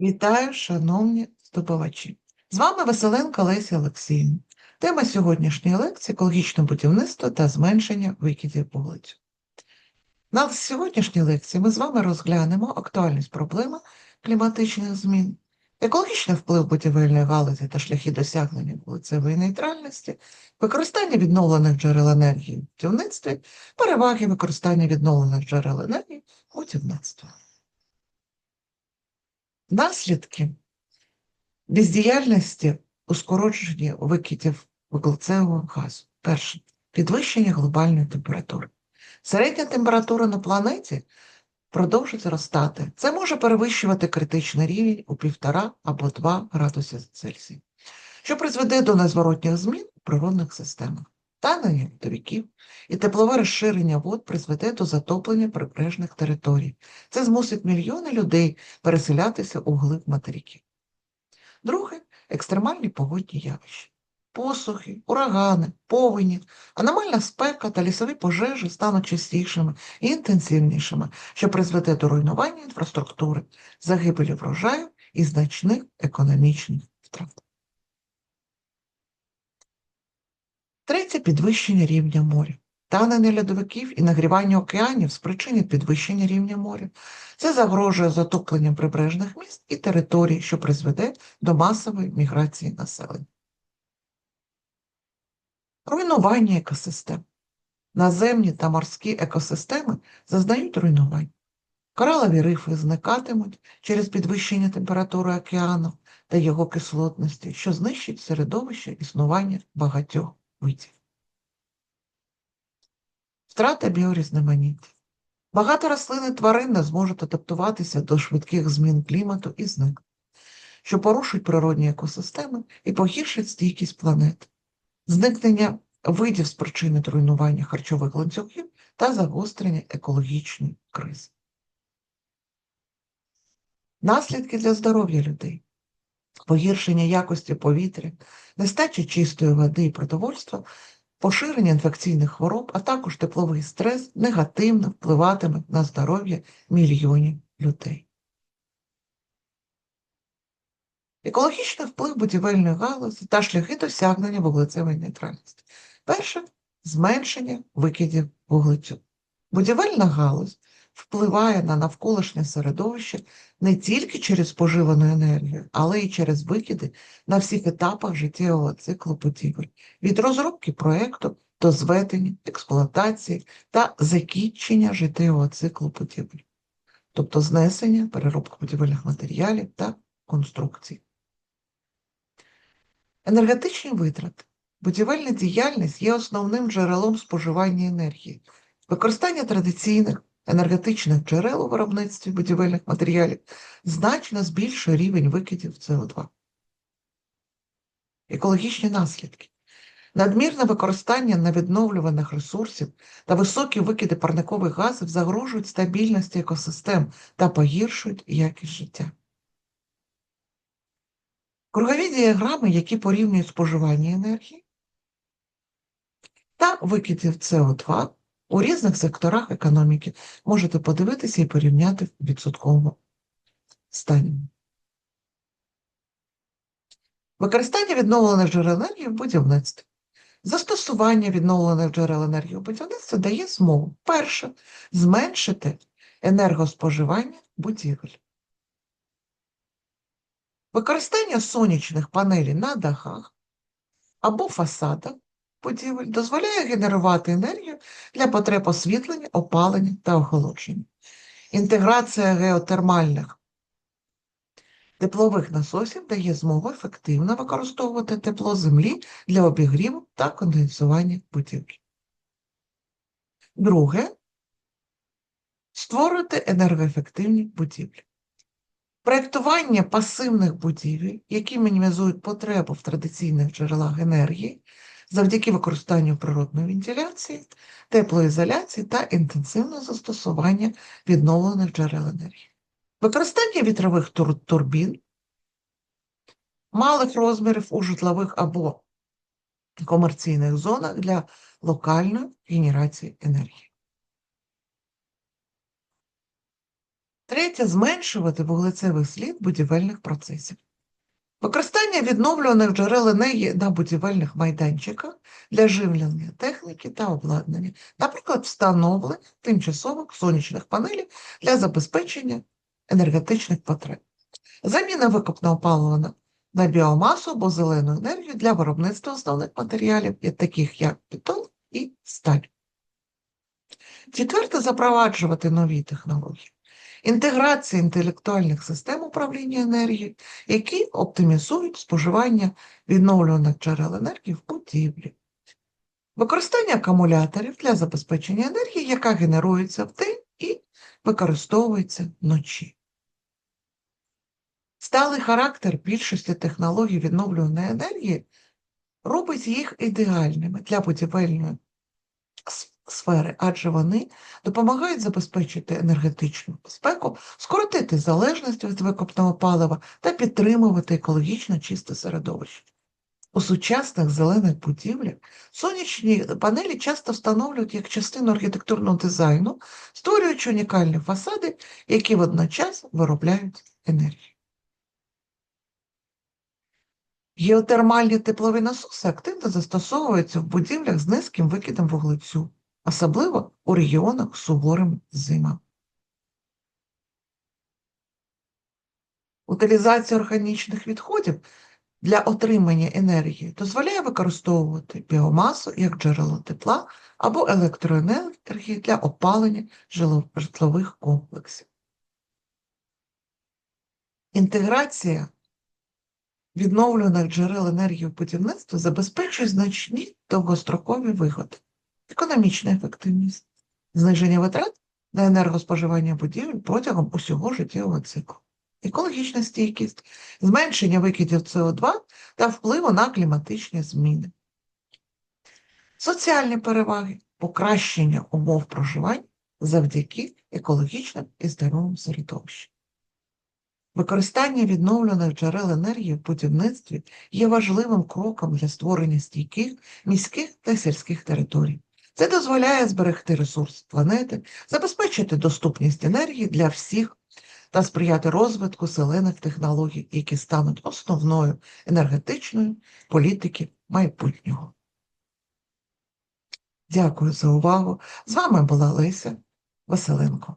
Вітаю, шановні здобувачі! З вами Василенко Леся Олексіївна. Тема сьогоднішньої лекції екологічне будівництво та зменшення викидів вуглецю. На сьогоднішній лекції ми з вами розглянемо актуальність проблеми кліматичних змін, екологічний вплив будівельної галузі та шляхи досягнення вуглецевої нейтральності, використання відновлених джерел енергії в будівництві, переваги використання відновлених джерел енергії в будівництві. Наслідки бездіяльності у скороченні викидів вуглецевого газу. Перше підвищення глобальної температури. Середня температура на планеті продовжить зростати. Це може перевищувати критичний рівень у 1,5 або 2 градуси Цельсія, що призведе до незворотніх змін у природних системах. Танення льодовиків і теплове розширення вод призведе до затоплення прибережних територій. Це змусить мільйони людей переселятися у глиб материків. Друге екстремальні погодні явища. Посухи, урагани, повені, аномальна спека та лісові пожежі стануть частішими і інтенсивнішими, що призведе до руйнування інфраструктури, загибелі врожаю і значних економічних втрат. Третє підвищення рівня моря. Танення льодовиків і нагрівання океанів спричинять підвищення рівня моря. Це загрожує затопленням прибережних міст і територій, що призведе до масової міграції населення. Руйнування екосистем. Наземні та морські екосистеми зазнають руйнувань. Коралові рифи зникатимуть через підвищення температури океану та його кислотності, що знищить середовище існування багатьох видів. Втрата біорізноманіття. Багато рослин і тварин не зможуть адаптуватися до швидких змін клімату і зникнуть, що порушить природні екосистеми і погіршить стійкість планети. Зникнення видів спричинить руйнування харчових ланцюгів та загострення екологічної кризи. Наслідки для здоров'я людей, погіршення якості повітря, нестача чистої води і продовольства, поширення інфекційних хвороб, а також тепловий стрес негативно впливатиме на здоров'я мільйонів людей. Екологічний вплив будівельної галузі та шляхи досягнення вуглецевої нейтральності. Перше зменшення викидів вуглецю. Будівельна галузь впливає на навколишнє середовище не тільки через споживану енергію, але й через викиди на всіх етапах життєвого циклу будівель, від розробки проєкту до зведення, експлуатації та закінчення життєвого циклу будівель, тобто знесення, переробка будівельних матеріалів та конструкцій. Енергетичні витрати. Будівельна діяльність є основним джерелом споживання енергії. Використання традиційних енергетичних джерел у виробництві будівельних матеріалів значно збільшує рівень викидів СО2. Екологічні наслідки. Надмірне використання невідновлюваних ресурсів та високі викиди парникових газів загрожують стабільності екосистем та погіршують якість життя. Кругові діаграми, які порівнюють споживання енергії та викидів СО2 у різних секторах економіки, можете подивитися і порівняти в відсотковому стані. Використання відновлених джерел енергії в будівництві. Застосування відновлених джерел енергії у будівництві дає змогу перше зменшити енергоспоживання будівель. Використання сонячних панелей на дахах або фасадах будівель дозволяє генерувати енергію для потреб освітлення, опалення та охолодження. Інтеграція геотермальних теплових насосів дає змогу ефективно використовувати тепло землі для обігріву та конденсування будівель. Друге створити енергоефективні будівлі. Проєктування пасивних будівель, які мінімізують потребу в традиційних джерелах енергії завдяки використанню природної вентиляції, теплоізоляції та інтенсивного застосування відновлених джерел енергії. Використання вітрових тур турбін, малих розмірів у житлових або комерційних зонах для локальної генерації енергії. Третє зменшувати вуглецевий слід будівельних процесів. Використання відновлюваних джерел енергії на будівельних майданчиках для живлення техніки та обладнання, наприклад, встановлення тимчасових сонячних панелей для забезпечення енергетичних потреб, заміна викопного палива на- біомасу або зелену енергію для виробництва основних матеріалів, таких як бетон і сталь. Четверте, запроваджувати нові технології. Інтеграція інтелектуальних систем управління енергією, які оптимізують споживання відновлюваних джерел енергії в будівлі. Використання акумуляторів для забезпечення енергії, яка генерується вдень і використовується вночі. Сталий характер більшості технологій відновлюваної енергії робить їх ідеальними для будівельної сфери, адже вони допомагають забезпечити енергетичну безпеку, скоротити залежність від викопного палива та підтримувати екологічно чисте середовище. У сучасних зелених будівлях сонячні панелі часто встановлюють як частину архітектурного дизайну, створюючи унікальні фасади, які водночас виробляють енергію. Геотермальні теплові насоси активно застосовуються в будівлях з низьким викидом вуглецю, особливо у регіонах з суворими зимами. Утилізація органічних відходів для отримання енергії дозволяє використовувати біомасу як джерело тепла або електроенергії для опалення житлових комплексів. Інтеграція відновлюваних джерел енергії в будівництві забезпечує значні довгострокові вигоди, економічна ефективність, зниження витрат на енергоспоживання будівель протягом усього життєвого циклу, екологічна стійкість, зменшення викидів СО2 та впливу на кліматичні зміни, соціальні переваги, покращення умов проживання завдяки екологічним і здоровим середовищам. Використання відновлених джерел енергії в будівництві є важливим кроком для створення стійких міських та сільських територій. Це дозволяє зберегти ресурс планети, забезпечити доступність енергії для всіх та сприяти розвитку зелених технологій, які стануть основною енергетичною політики майбутнього. Дякую за увагу. З вами була Леся Василенко.